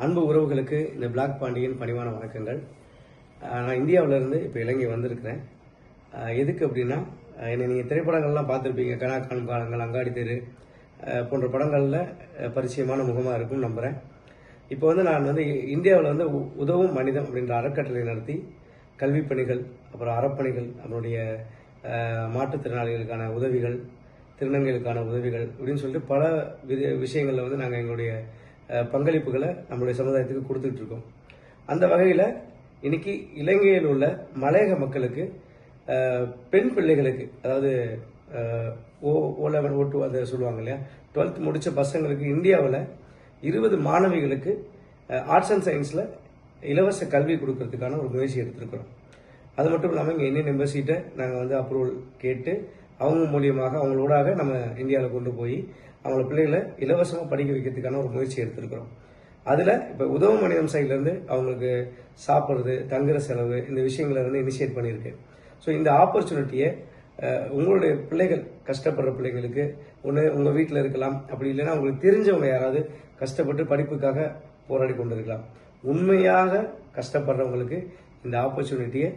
அன்பு உறவுகளுக்கு இந்த பிளாக் பாண்டியன் பணிவான வணக்கங்கள். நான் இந்தியாவிலேருந்து இப்போ இலங்கை வந்திருக்கிறேன். எதுக்கு அப்படின்னா என்னை நீங்கள் திரைப்படங்கள்லாம் பார்த்துருப்பீங்க. கனாக்கான் காலங்கள் அங்காடி தெரு போன்ற படங்களில் பரிச்சயமான முகமாக இருக்கும் நம்புகிறேன் இப்போ வந்து நான் வந்து இந்தியாவில் வந்து உ- உதவும் மனிதம் அப்படின்ற அறக்கட்டளை நடத்தி கல்வி பணிகள் அப்புறம் அறப்பணிகள் நம்மளுடைய மாற்றுத்திறனாளிகளுக்கான உதவிகள் திருநங்கைகளுக்கான உதவிகள் அப்படின்னு சொல்லிட்டு பல வித விஷயங்களில் வந்து நாங்கள் எங்களுடைய பங்களிப்புகளை நம்மளுடைய சமுதாயத்துக்கு கொடுத்துட்டு இருக்கோம். அந்த வகையில் இன்னைக்கு இலங்கையில் உள்ள மலையக மக்களுக்கு பெண் பிள்ளைகளுக்கு அதாவது ஓ ஓ லெவன் ஓ டூ அதை சொல்லுவாங்க இல்லையா? டுவெல்த் முடித்த பசங்களுக்கு இந்தியாவில் இருபது மாணவிகளுக்கு ஆர்ட்ஸ் அண்ட் சயின்ஸில் இலவச கல்வி கொடுக்கறதுக்கான ஒரு முயற்சி எடுத்திருக்கிறோம். அது மட்டும் இல்லாமல் இங்கே இந்தியன் எம்பசிட்ட நாங்கள் வந்து அப்ரூவல் கேட்டு அவங்க மூலியமாக அவங்களோடாக நம்ம இந்தியாவில் கொண்டு போய் அவங்கள பிள்ளைகளை இலவசமாக படிக்க வைக்கிறதுக்கான ஒரு முயற்சி எடுத்திருக்கிறோம். அதில் இப்போ உதவ மனிதம் சைட்லேருந்து அவங்களுக்கு சாப்பிட்றது தங்குற செலவு இந்த விஷயங்களை வந்து இனிஷியேட் பண்ணியிருக்கு ஸோ இந்த ஆப்பர்ச்சுனிட்டியை உங்களுடைய பிள்ளைகள் கஷ்டப்படுற பிள்ளைங்களுக்கு ஒன்று உங்கள் வீட்டில் இருக்கலாம் அப்படி இல்லைன்னா உங்களுக்கு தெரிஞ்சவங்க யாராவது கஷ்டப்பட்டு படிப்புக்காக போராடி கொண்டு இருக்கலாம் உண்மையாக கஷ்டப்படுறவங்களுக்கு இந்த ஆப்பர்ச்சுனிட்டியை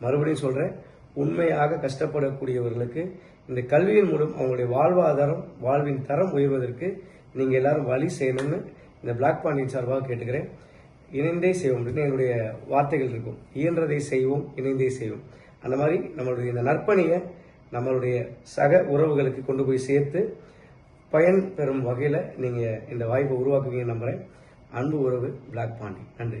மறுபடியும் சொல்கிறேன் உண்மையாக கஷ்டப்படக்கூடியவர்களுக்கு இந்த கல்வியின் மூலம் அவங்களுடைய வாழ்வாதாரம் வாழ்வின் தரம் உயர்வதற்கு நீங்கள் எல்லாரும் வழி செய்யணும்னு இந்த பிளாக் பாண்டியன் சார்பாக கேட்டுக்கிறேன். இணைந்தே செய்வோம் அப்படின்னு என்னுடைய வார்த்தைகள் இருக்கும். இயன்றதை செய்வோம் இணைந்தே செய்வோம். அந்த மாதிரி நம்மளுடைய இந்த நற்பணியை நம்மளுடைய சக உறவுகளுக்கு கொண்டு போய் சேர்த்து பயன் பெறும் வகையில் நீங்கள் இந்த வாய்ப்பை உருவாக்குவீங்கன்னு நம்புகிறேன் அன்பு உறவு பிளாக் பாண்டி நன்றி.